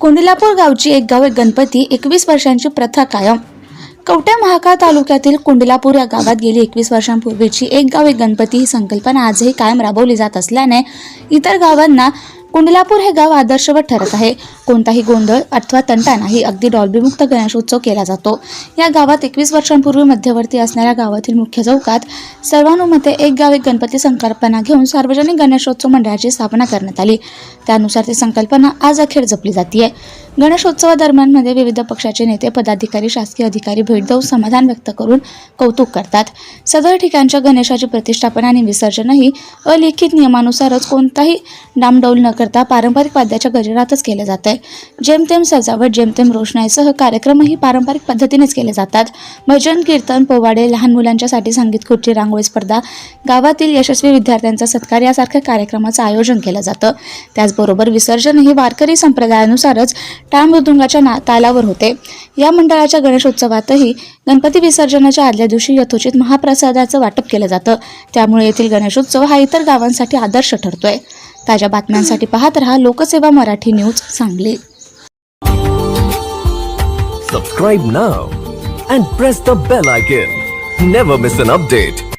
कोंडिलापूर गावची एक गाव एक गणपती एकवीस वर्षांची प्रथा कायम. कवठे महाकाळ तालुक्यातील कुंडलापूर या गावात गेली एकवीस वर्षांपूर्वीची एक गाव एक गणपती. ही संकल्पना आजही कायम राबवली जात असल्याने इतर गावांना कुंडलापूर हे गाव आदर्शवत ठरत आहे. कोणताही गोंधळ अथवा तंटा नाही अगदी डॉल्बीमुक्त गणेशोत्सव केला जातो. या गावात एकवीस वर्षांपूर्वी मध्यवर्ती असणाऱ्या गावातील मुख्य चौकात सर्वानुमते एक गाव एक गणपती संकल्पना घेऊन सार्वजनिक गणेशोत्सव मंडळाची स्थापना करण्यात आली. त्यानुसार ती संकल्पना आज अखेर जपली जाते गणेशोत्सवादरम्यानमध्ये विविध पक्षाचे नेते पदाधिकारी शासकीय अधिकारी भेट देऊन समाधान व्यक्त करून कौतुक करतात. सदर ठिकाणच्या गणेशाची प्रतिष्ठापना आणि विसर्जनही अलिखित नियमानुसारच कोणताही डामडौल न करता पारंपरिक वाद्याच्या गजरातच केलं जात आहे जेमतेम सजावट जेमतेम रोषणाईसह कार्यक्रमही पारंपरिक पद्धतीनेच केले जातात. भजन कीर्तन पोवाडे लहान मुलांच्यासाठी संगीत खुर्ची रांगोळी स्पर्धा गावातील यशस्वी विद्यार्थ्यांचा सत्कार यासारख्या कार्यक्रमाचं आयोजन केलं जातं. त्याचबरोबर विसर्जनही वारकरी संप्रदायानुसारच टाळ मृदुंगाच्या ना तालावर होते. या मंडळाच्या गणेशोत्सवातही गणपती विसर्जनाच्या आदल्या दिवशी यथोचित महाप्रसादाचं वाटप केलं जातं. त्यामुळे येथील गणेशोत्सव हा इतर गावांसाठी आदर्श ठरतोय. ताज्या बातम्यांसाठी पाहत रहा Lokseva Marathi news Sangli. Subscribe now and press the bell icon never miss an update